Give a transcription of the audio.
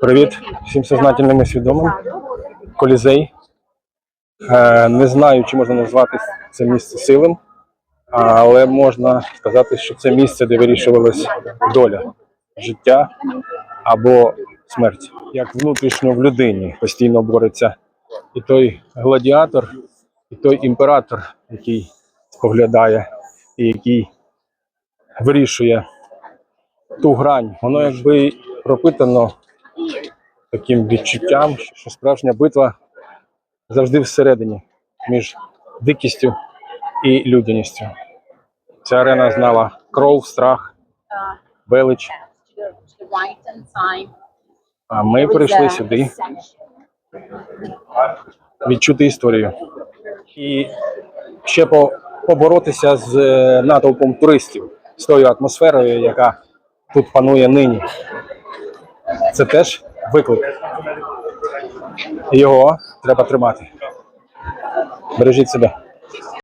Привіт всім сознательним і свідомим. Колізей. Е, Не знаю, чи можна назвати це місце силим, але можна сказати, що це місце, де вирішувалась доля життя або смерть. Як внутрішньо в людині постійно бореться і той гладіатор, і той імператор, який споглядає і який вирішує ту грань. Воно якби пропитано таким відчуттям, що справжня битва завжди всередині між дикістю і людяністю. Ця арена знала кров, страх, велич. А ми прийшли сюди відчути історію і ще поборотися з е, натовпом туристів, з тою атмосферою, яка тут панує нині. Це теж виклик. Його треба тримати. Бережіть себе.